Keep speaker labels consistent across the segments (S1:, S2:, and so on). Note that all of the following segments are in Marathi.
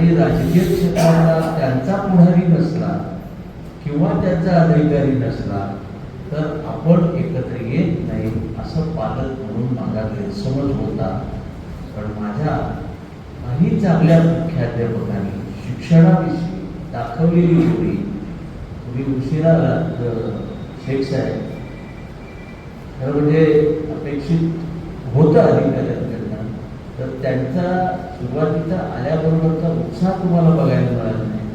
S1: आणि राजकीय क्षेत्राला त्यांचा पुढारी नसला किंवा त्यांचा अधिकारी नसला तर आपण एकत्र येत नाही असं पालक म्हणून माझा गैरसमज होता. पण माझ्या काही चांगल्या मुख्याध्यापकांनी शिक्षणाविषयी दाखवलेली जोडी तुम्ही उशिरा शेख साहेब. खरं म्हणजे अपेक्षित होतं अधिकाऱ्यांकडे. तर त्यांचा सुरुवातीचा आल्याबरोबरचा उत्साह तुम्हाला बघायला मिळाला नाही.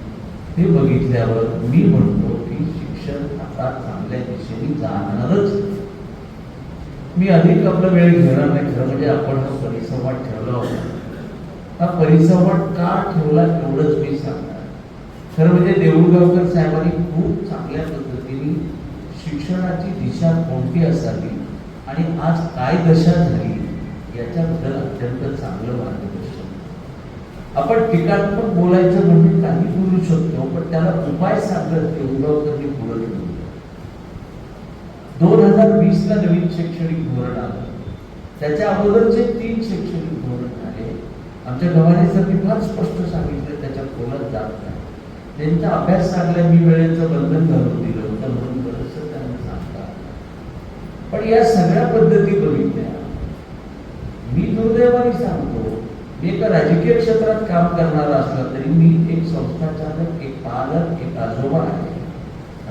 S1: ते बघितल्यावर मी म्हणतो की शिक्षण आता चांगल्या दिशेने जाणारच मी अधिक आपला वेळ घेणार नाही खरं म्हणजे आपण हा परिसंवाद ठेवला होता. हा परिसंवाद का ठेवला एवढंच मी सांगणार. खरं म्हणजे देऊळगावकर साहेबांनी खूप चांगल्या पद्धतीने शिक्षणाची दिशा कोणती असावी आणि आज काय दशा झाली याच्याबद्दल अत्यंत चांगलं मार्गदर्शन आपण टीकात्मक बोलायचं म्हणजे काही बोलू शकतो पण त्याला उपाय सांगत कधी बोलत नाही. दोन हजार वीस ला नवीन शैक्षणिक धोरण आलं. त्याच्या अगोदरचे तीन शैक्षणिक धोरण आले आमच्या गव्हाणे मी फार स्पष्ट सांगितलं त्याच्या खोलात जात नाही. त्यांचा अभ्यास चांगला मी वेळेचं बंधन घालून दिलं होतं म्हणून बरंच त्यांना सांगतात. पण या सगळ्या पद्धती बघितल्या. दुर्दैवाने सांगतो मी एका राजकीय क्षेत्रात काम करणारा असला तरी मी एक संस्थाचालक एक पालक एक आजोबा आहे.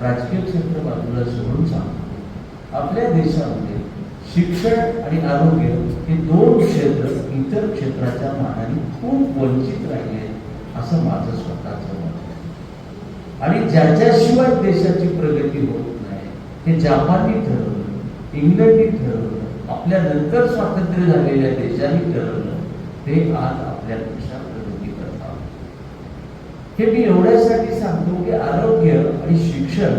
S1: राजकीय क्षेत्र बाजूला सोडून सांगतो. आपल्या देशामध्ये शिक्षण आणि आरोग्य हे दोन क्षेत्र इतर क्षेत्राच्या मानाने खूप वंचित राहिले असं माझं स्वतःचं मत आहे. आणि ज्याच्याशिवाय देशाची प्रगती होत नाही हे जपाननी ठरवलं इंग्लंडनी ठरवलं आपल्या नंतर स्वातंत्र्य झालेल्या देशांनी ठरवलं. ते आज आपल्यापेक्षा प्रगती करतात हे मी एवढ्यासाठी सांगतो की आरोग्य आणि शिक्षण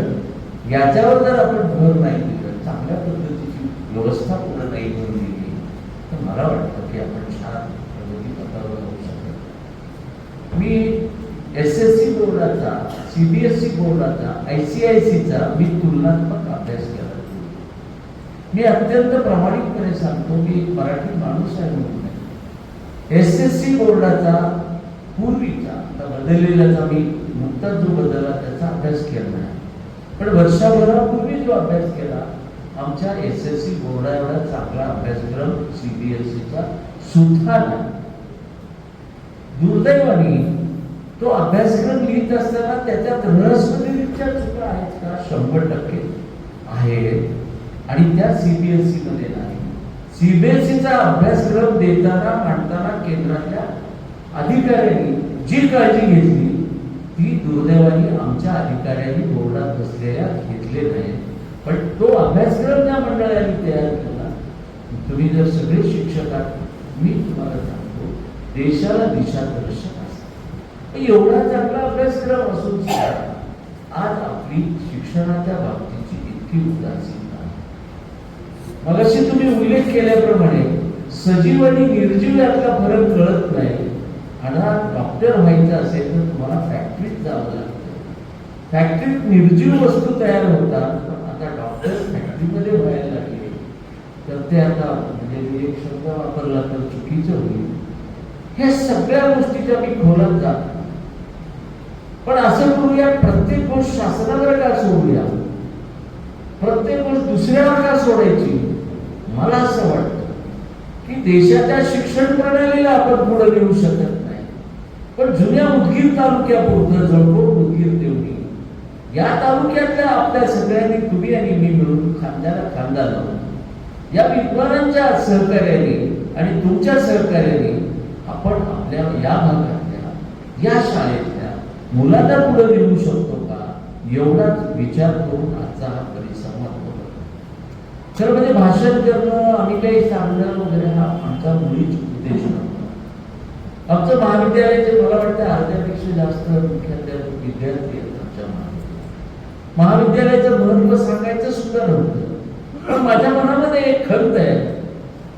S1: याच्यावर जर आपण भर नाही दिलं चांगल्या पद्धतीची व्यवस्था पुढे नाही करून दिली तर मला वाटतं की आपण छान प्रगती पथावर जाऊ शकतो. मी एस एस सी बोर्डाचा सी बी एस सी बोर्डाचा आय सी आय सीचा मी तुलनात्मक अभ्यास केला. मी अत्यंत प्रामाणिकपणे सांगतो मी एक मराठी माणूस आहे म्हणून नाही. एस एस सी बोर्डाचा पूर्वीचा आता बदललेल्याचा मी नुकताच जो बदलला त्याचा अभ्यास केला नाही. पण वर्षाभरापूर्वी जो अभ्यास केला आमच्या एस एस सी बोर्डा एवढा चांगला अभ्यासक्रम सी बी एस सीचा सुद्धा नाही. दुर्दैवाने तो अभ्यासक्रम लिहित असताना त्याच्यात रहस्यरित्या चुका आहेत का? शंभर टक्के आहे आणि त्या सीबीएसई मध्ये नाही सीबीएसईचा अभ्यासक्रम देताना मांडताना केंद्रातल्या अधिकाऱ्यांनी जी काळजी घेतली ती दुर्दैवाने आमच्या अधिकाऱ्यांनी बोर्डात बसलेल्या घेतले नाही. पण तो अभ्यासक्रम त्या मंडळाने तयार केला. तुम्ही जर सगळे शिक्षक आहात मी तुम्हाला सांगतो देशाला दिशादर्शक असतात एवढा चांगला अभ्यासक्रम असून आज आपली शिक्षणाच्या बाबतीची इतकी उदासी मगाशी तुम्ही उल्लेख केल्याप्रमाणे सजीव आणि निर्जीव यातला फरक कळत नाही. आणि हा डॉक्टर व्हायचं असेल तर तुम्हाला फॅक्टरीत जावं लागतं. फॅक्टरीत निर्जीव वस्तू तयार होतात पण आता डॉक्टर फॅक्टरीमध्ये व्हायला लागले. तर ते आता म्हणजे मी एक शब्द वापरला तर चुकीचं होईल. ह्या सगळ्या गोष्टीच्या मी खोलत जात पण असं करूया प्रत्येक गोष्ट शासनावर का सोडूया? प्रत्येक गोष्ट दुसऱ्यावर का सोडायची? मला असं वाटतं की देशाच्या शिक्षण प्रणालीला आपण पुढे नेऊ शकत नाही. पण जुन्या उदगीर तालुक्यापुरतं जळकोट उदगीर देवणी या तालुक्यातल्या आपल्या सगळ्यांनी तुम्ही आणि मी मिळून खांद्याला खांदा लावून या विद्वानांच्या सहकार्याने आणि तुमच्या सहकार्याने आपण आपल्या या भागातल्या या शाळेतल्या मुलांना पुढे नेऊ शकतो का? एवढाच विचार करून आजचा हा खरं म्हणजे भाषण करणं आम्ही काही सांगणं वगैरे हा आमचा मुळीच उद्देश नव्हता. आमचं महाविद्यालयाचे मला वाटतं अर्ध्यापेक्षा जास्त मुख्याध्यापक विद्यार्थी आहेत आमच्या महाविद्यालयात. महाविद्यालयाचं महत्त्व सांगायचं सुद्धा नव्हतं. पण माझ्या मनामध्ये एक खंत आहे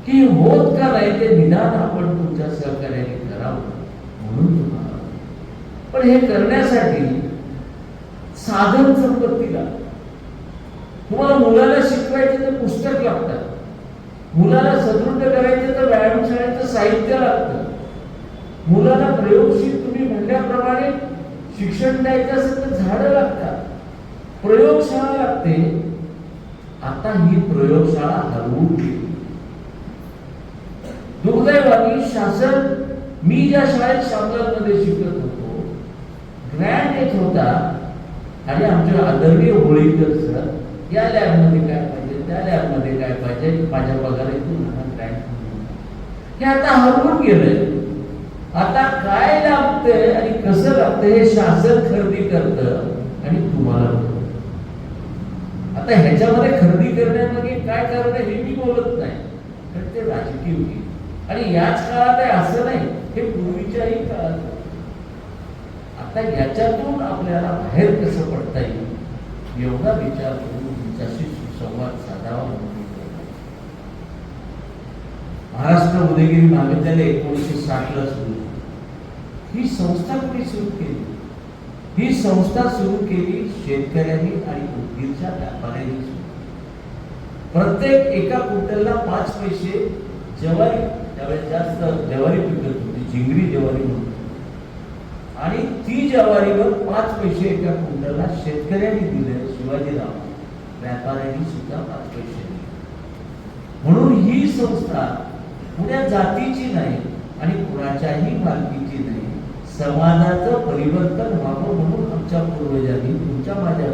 S1: की होत का नाही ते निदान आपण तुमच्या सहकार्याने करावं म्हणून तुम्हाला. पण हे करण्यासाठी साधन संपत्ती लागते. तुम्हाला मुलाला शिकवायचं तर पुस्तक लागतात मुलाला सदृढ करायचं तर व्यायामशाळेचं साहित्य लागतं. मुलाला प्रयोगशील तुम्ही म्हणल्याप्रमाणे शिक्षण द्यायचं असेल तर झाडं लागतात. प्रयोगशाळा लागते. आता ही प्रयोगशाळा हरवून गेली. दुर्दैवानी शासन मी ज्या शाळेत शामलामध्ये शिकत होतो ग्रँड येत होता. आणि आमच्या आदरणीय होळीकर सर या लॅबमध्ये काय पाहिजे? त्या लॅबमध्ये काय पाहिजे? माझ्या पगार काय? हे आता हरवून गेलंय. आता काय लागतंय आणि कसं लागतंय हे शासन खरेदी करतं आणि तुम्हाला आता ह्याच्यामध्ये खरेदी करण्यामागे काय कारण हे मी बोलत नाही. तर ते राजकीय होईल आणि याच काळात आहे असं नाही हे पूर्वीच्याही काळात आता याच्यातून आपल्याला बाहेर कसं पडता येईल? एवढा विचार करून तुमच्याशी सुसंवाद साधावा म्हणून महाराष्ट्र उदयगिरी महाविद्यालय एकोणीसशे साठला सुरू ही संस्था कोणी सुरू केली? ही संस्था सुरू केली शेतकऱ्यांनी आणि उदगीरच्या व्यापाऱ्यांनी सुरू प्रत्येक एका कुंटलला पाच पैसे जवारी त्यावेळेस जास्त जवारी पिकत होती जिंगरी जवारी म्हणून. आणि ती ज्वारीवर पाच पैसे एका कुंटलला शेतकऱ्यांनी दिले शिवाजीराव व्यापाऱ्यांनी सुद्धा पाच पैसे दिले. म्हणून ही संस्था कुण्या जातीची नाही आणि कुणाच्याही मालकीची नाही समाजाचं परिवर्तन व्हावं म्हणून आमच्या पूर्वजांनी तुमच्या माझ्या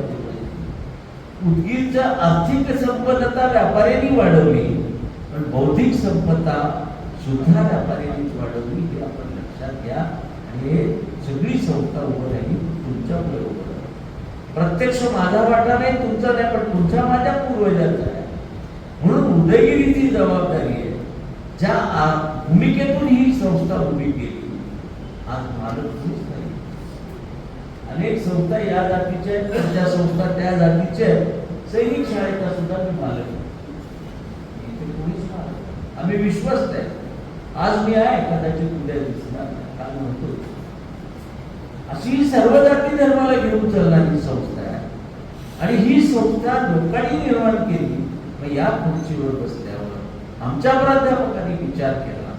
S1: उदगीरच्या आर्थिक संपन्नता व्यापाऱ्यांनी वाढवली पण बौद्धिक संपदा सुद्धा व्यापाऱ्यांनीच वाढवली हे आपण लक्षात घ्या. आणि हे सगळी संस्था उभं राहील तुमच्यामुळे उभं प्रत्यक्ष माझा वाटा नाही तुमचा नाही पण तुमच्या माझ्या पूर्वजांचा आहे. म्हणून उदयगिरीची जबाबदारी आहे. ज्या भूमिकेतून ही संस्था उभी केली आज मालक नाही. अनेक संस्था या जातीच्या आहेत त्या संस्था त्या जातीच्या आहेत सैनिक शाळेचा सुद्धा मी मालक इथे कोणीच मालक आम्ही विश्वस्त आहे. आज मी आहे कदाचित उद्या दिसणार काल म्हणतो अशी सर्व जाती धर्माला घेऊन चालणारी संस्था आहे. आणि ही संस्था लोकांनी निर्माण केली मग या खुर्चीवर बसल्यावर आमच्या प्राध्यापकांनी विचार केला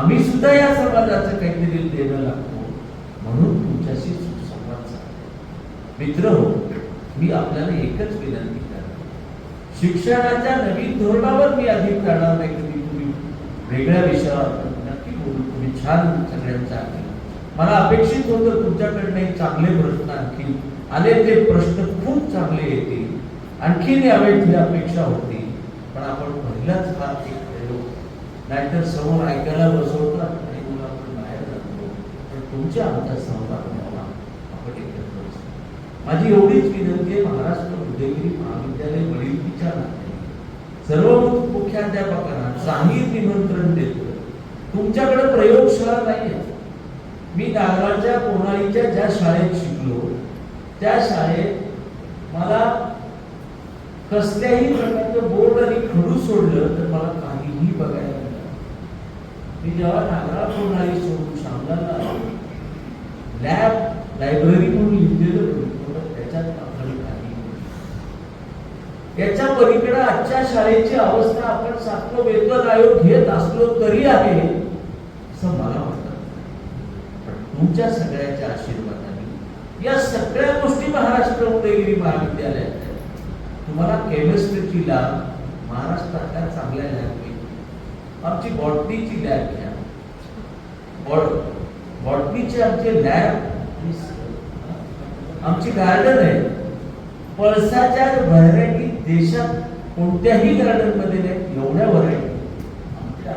S1: आम्ही सुद्धा या समाजाचं काहीतरी देणं लागतो म्हणून तुमच्याशी सुसंवाद साधला. मित्र हो मी आपल्याला एकच विनंती करतो. शिक्षणाच्या नवीन धोरणावर मी अधिक करणार नाही कधी तुम्ही वेगळ्या विषयावर नक्की बोलू. तुम्ही छान सगळ्यांचा मला अपेक्षित होतं तुमच्याकडनं एक चांगले प्रश्न आणखी आले ते प्रश्न खूप चांगले येतील आणखीन यावेळी अपेक्षा होती. पण आपण पहिलाच हा एक प्रयोग नाहीतर समोर ऐकायला बसवतात आणि मग आपण बाहेर जातो. पण तुमच्या आमचा सहभाग मिळाला आपण एकत्र माझी एवढीच विनंती आहे महाराष्ट्र उद्योगिरी महाविद्यालय वडीलकीच्या नात्याने. सर्व मुख्याध्यापकांना जाहीर निमंत्रण देतो. तुमच्याकडे प्रयोगशाळा नाही आहे मी नागराच्या कोणालीच्या ज्या शाळेत शिकलो त्या शाळेत मला कसल्याही प्रकारचं बोर्ड आणि खडू सोडलं तर मला काहीही बघायला मिळालं मी जेव्हा नागरा कोणाली सोडून सांगायला लॅब लायब्ररी म्हणून लिहिलेलं त्याच्यात आपल्याला काही याच्या पलीकडे आजच्या शाळेची अवस्था आपण सातवं वेतन आयोग घेत असलो तरी आहे. तुमच्या सगळ्याच्या आशीर्वादाने. या सगळ्या गोष्टी महाराष्ट्र उदयगिरी महाविद्यालयात आहेत. तुम्हाला केमिस्ट्रीची लॅब महाराष्ट्रातल्या चांगल्या लॅब आमची बॉटनीची लॅब घ्या. बॉट बॉटनीचे आमचे लॅब आमची गार्डन आहे. पळसाच्या व्हरायटी देशात कोणत्याही गार्डन मध्ये नाही, एवढ्या व्हरायटी आमच्या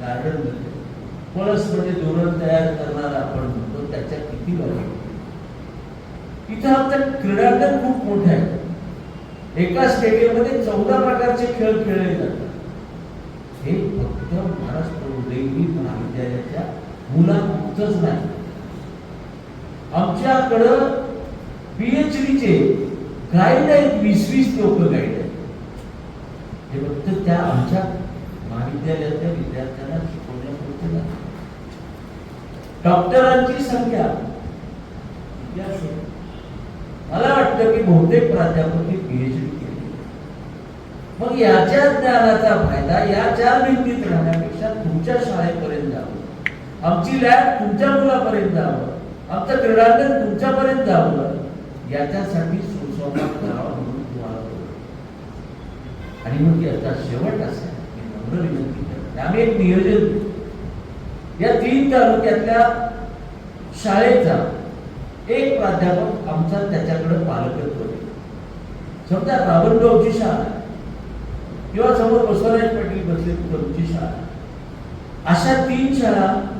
S1: गार्डन मध्ये. पळस म्हणजे धोरण तयार त्याच्या किती व्हरायटी इथं आमचं क्रीडांगण खूप मोठं आहे. एका स्टेडियममध्ये चौदा प्रकारचे खेळ खेळले जातात. हे फक्त महाराष्ट्र महाविद्यालयाच्या मुलांपुरतच नाही. आमच्याकडं पीएचडीचे गाईड आहेत वीस वीस लोक गाईड आहेत. हे फक्त त्या आमच्या महाविद्यालयातल्या विद्यार्थ्यांना शिकवण्यापुरते नाही. डॉक्टरांची संख्या मला वाटतं की बहुतेक प्राध्यापक हे पीएचडी केले. मग याच्या ज्ञानाचा फायदा या चार भिंतीत राहण्यापेक्षा तुमच्या शाळेपर्यंत जावं. आमची लॅब तुमच्या मुलापर्यंत जावं. आमचं क्रीडांगण तुमच्यापर्यंत जावं. याच्यासाठी सुसंवाद करावा म्हणून तुम्हाला आणि मग याचा शेवट असा मी नम्र विनंती करते. आम्ही एक नियोजन केलं. या तीन तालुक्यातल्या शाळेचा एक प्राध्यापक आमचा त्याच्याकडे पालकत्व देतो. समजा रावणगावची शाळा. किंवा समोर बसवराज पाटील बसले तुमची शाळा? अशा तीन शाळा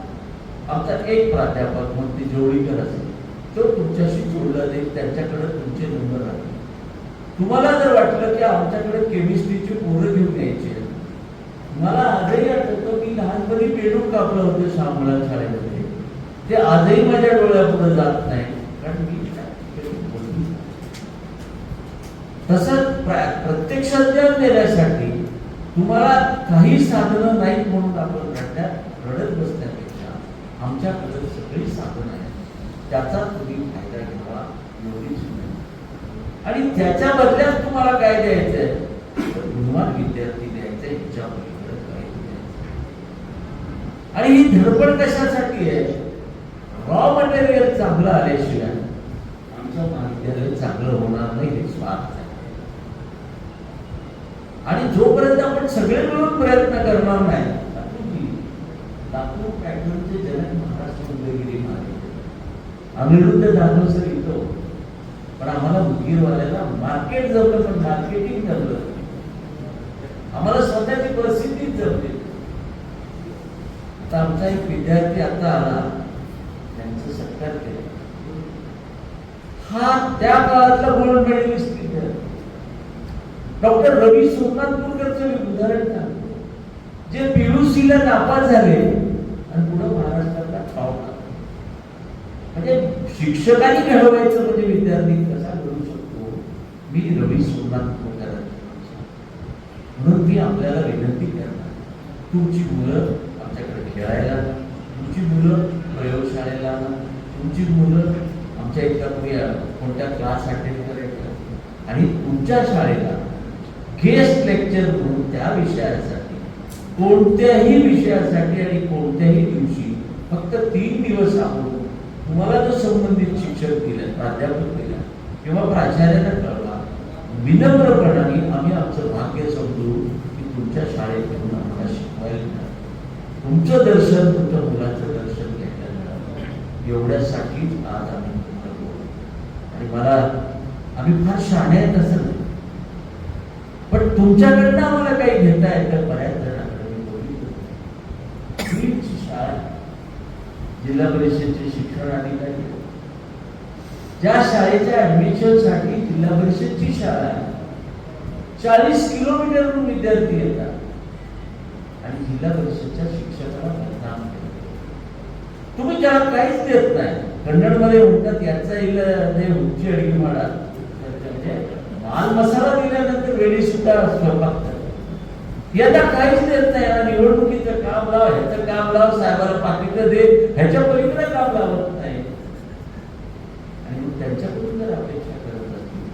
S1: आमचा एक प्राध्यापक मग ते जोडीकर असेल तो तुमच्याशी जोडला जाईल त्यांच्याकडे तुमचे नंबर राहतील. तुम्हाला जर वाटलं की आमच्याकडे केमिस्ट्रीची पोरं घेऊन यायची मला आजही आठवतं की लहानपणी पेरू कापलं होतं श्यामला शाळेमध्ये. ते आजही माझ्या डोळ्यापुढे जात नाही. तसंच प्र- प्रत्यक्षात ज्ञान देण्यासाठी तुम्हाला काही साधनं नाहीत म्हणून आपण रडण्यात रडत बसण्यापेक्षा आमच्याकडे सगळी साधनं आहेत. त्याचा तुम्ही फायदा घ्यावा एवढीच आणि त्याच्या बदल्यात तुम्हाला काय द्यायचंय? तर गुणवान विद्यार्थी द्यायचंय ह्याच्या पलीकडे काय द्यायचं आणि ही धडपड कशासाठी आहे? रॉ मटेरियल चांगलं आल्याशिवाय. आमचं महाविद्यालय चांगलं होणार नाही हे स्वार्थ आणि जोपर्यंत आपण सगळे मिळून प्रयत्न करणार नाही लातूरची- पॅटर्नचे जनक महाराष्ट्र उदयगिरी महाराज अनिरुद्ध जाधव सर येतो पण आम्हाला उदगीरवाल्याला मार्केट जमलं पण मार्केटिंग जमलं. आम्हाला स्वतःची परिस्थितीच जमली. आता आमचा एक विद्यार्थी आता आला त्यांचं सत्कार केलं. हा त्या काळातला गोल्ड मेडलिस्ट डॉक्टर रवी सोमनाथपूरकरचं मी उदाहरण सांगतो. जे पीयूसीला नापास झाले आणि पुढे महाराष्ट्राला टॉप म्हणजे शिक्षकांनी घडवायचं म्हणजे विद्यार्थी कसा घडू शकतो? मी रवी सोमनाथपूरकर म्हणून मी आपल्याला विनंती करणार. तुमची मुलं आमच्याकडे खेळायला तुमची मुलं प्रयोगशाळेला तुमची मुलं आमच्या एका कुणी कोणत्या क्लास अटेंड करायचा आणि तुमच्या शाळेला गेस्ट लेक्चर म्हणून त्या विषयासाठी कोणत्याही विषयासाठी आणि कोणत्याही दिवशी फक्त तीन दिवस आपण तुम्हाला जो संबंधित शिक्षक दिलं प्राध्यापक दिला किंवा प्राचार्याला कळवा विनम्रपणाने आम्ही आमचं भाग्य समजू की तुमच्या शाळेत येऊन आम्हाला शिकवायला मिळालं. तुमचं दर्शन तुमच्या मुलाचं दर्शन घ्यायला मिळालं एवढ्यासाठीच आज आम्ही मला आम्ही फार शहाणे आहेत असं नाही. पण तुमच्याकडनं आम्हाला काही घेता का बऱ्याच जणांकडे शाळा जिल्हा परिषदचे शिक्षण अधिकारी ज्या शाळेच्या ऍडमिशनसाठी जिल्हा परिषदची शाळा आहे. चाळीस किलोमीटरवरून विद्यार्थी येतात. आणि जिल्हा परिषदच्या शिक्षकाला बदनाम तुम्ही त्याला काहीच देत नाही कन्नडमध्ये म्हणतात याचा इल ते उच्च अडगी माडा म्हणजे माल मसाला दिल्यानंतर वेळी सुद्धा स्वयंपाक काहीच देत नाही. यांना निवडणुकीचं काम लाव ह्याचं काम लाव साहेबाला पाकिटं दे ह्याच्या पलीकडे काम लावत नाही. आणि मग त्यांच्याकडून जर अपेक्षा करत असतील.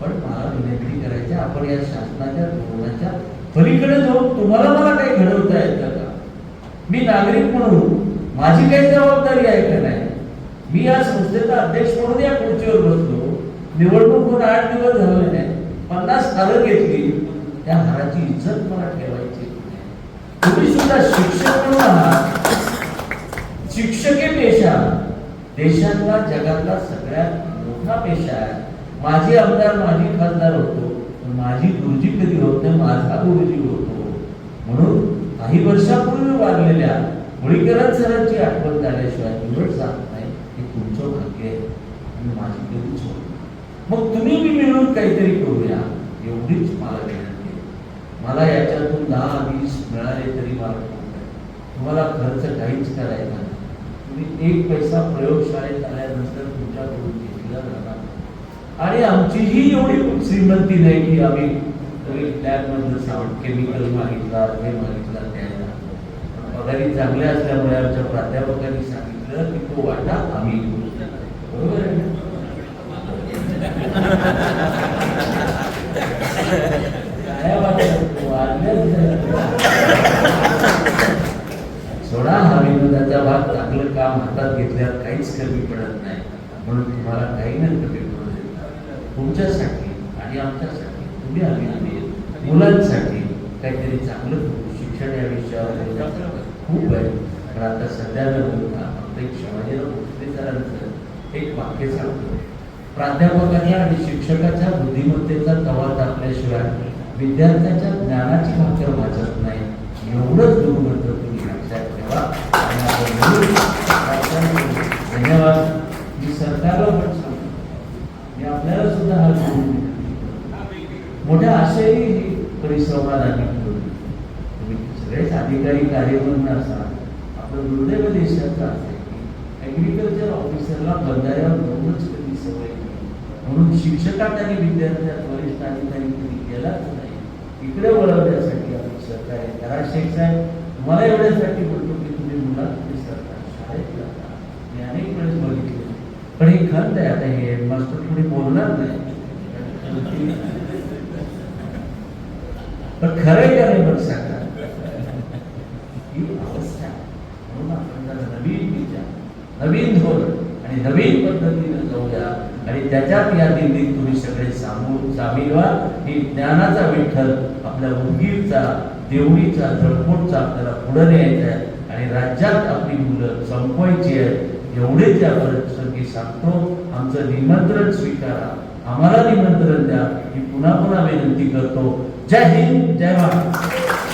S1: पण मला विनंती करायची आपण या शासनाच्या धोरणाच्या पलीकडे जाऊन तुम्हाला मला काही घडवता येतं का? मी नागरिक म्हणून माझी काही जबाबदारी आहे का नाही? मी या संस्थेचा अध्यक्ष म्हणून या खुर्चीवर बसलो. निवडणूक होऊन आठ दिवस झाले नाही. पन्नास हारं घेतली. त्या हाराची इज्जत मला ठेवायची तुम्ही सुद्धा शिक्षक म्हणून आहात. शिक्षके पेशा. देशातला जगातला सगळ्यात मोठा पेशा. आहे माझी आमदार माझी खासदार होतो. पण माझी गुरुजी कधी होत नाही माझा गुरुजी होतो. म्हणून काही वर्षापूर्वी वाढलेल्या मुळीकरण सरांची आठवण झाल्याशिवाय निवड जात नाही हे तुमचं भाग्य आहे आणि माझी कधीच होत मग तुम्ही मी मिळून काहीतरी करूया एवढीच मला विनंती आहे. मला याच्यातून दहा वीस मिळाले तरी मला तुम्हाला खर्च काहीच करायचा नाही. तुम्ही एक पैसा प्रयोगशाळेत आल्यानंतर तुमच्याकडून घेतला जाणार आणि आमचीही एवढी श्रीमंती नाही की आम्ही लॅबमधलं सावट केमिकल मागितला हे मागितला त्याला पगारी चांगल्या असल्यामुळे आमच्या प्राध्यापकांनी सांगितलं तर तो वाटा आम्ही घेऊ. बरोबर काय वाटत सोडा हा विनोदाचा भाग चांगलं काम हातात घेतल्यावर काहीच कमी पडत नाही. म्हणून तुम्हाला काही ना कमी पडू देत. तुमच्यासाठी आणि आमच्यासाठी तुम्ही आम्ही आम्ही. मुलांसाठी काहीतरी चांगलं शिक्षण या विषयावर खूप आहे. पण आता सध्या न होता एक शिवाजीराव भोसले सरांचं एक वाक्य सांगतो. प्राध्यापकाच्या आणि शिक्षकाच्या बुद्धिमत्तेचा तवा दाखल्याशिवाय विद्यार्थ्याच्या ज्ञानाची भाकर वाचत नाही. एवढंच दुर्मंत्र तुम्ही लक्षात ठेवा. आणि आपण धन्यवाद. मी सरकारला पण सांगतो. मी आपल्याला सुद्धा हा गुरु मोठ्या आशयाने ही परिसंवाद आम्ही तुम्ही सगळेच अधिकारी कार्यक्रम असा आपलं हृदय देशाचा असेल ॲग्रिकल्चर ऑफिसरला बंधाऱ्यावर जाऊनच कधी सवय नाही. म्हणून शिक्षकात आणि विद्यार्थ्यात वरिष्ठ अधिकारी कधी गेलाच नाही. इकडे वळवण्यासाठी आपण सरकार आहे. करा शेख साहेब मला एवढ्यासाठी बोलतो की तुम्ही मुलात सरकार शाळेत जाता. मी अनेक वेळेस बघितले. पण हे खंत आहे आता हे मास्टर थोडी बोलणार नाही. पण खरं आहे का नाही बरं सांगा ही अवस्था आहे. म्हणून आपण जरा नवीन विचार नवीन धोरण आणि नवीन पद्धतीने जाऊया. आणि त्याच्यात या दिंडीत तुम्ही सगळे सामू सामील व्हा. ही ज्ञानाचा विठ्ठल आपल्या उदगीरचा देवळीचा जळकोटचा आपल्याला पुढे न्यायचा आहे. आणि राज्यात आपली मुलं संपवायची आहेत. एवढे त्या प्रसंगी सांगतो आमचं निमंत्रण स्वीकारा. आम्हाला निमंत्रण द्या. ही पुन्हा पुन्हा विनंती करतो. जय हिंद जय महाराष्ट्र.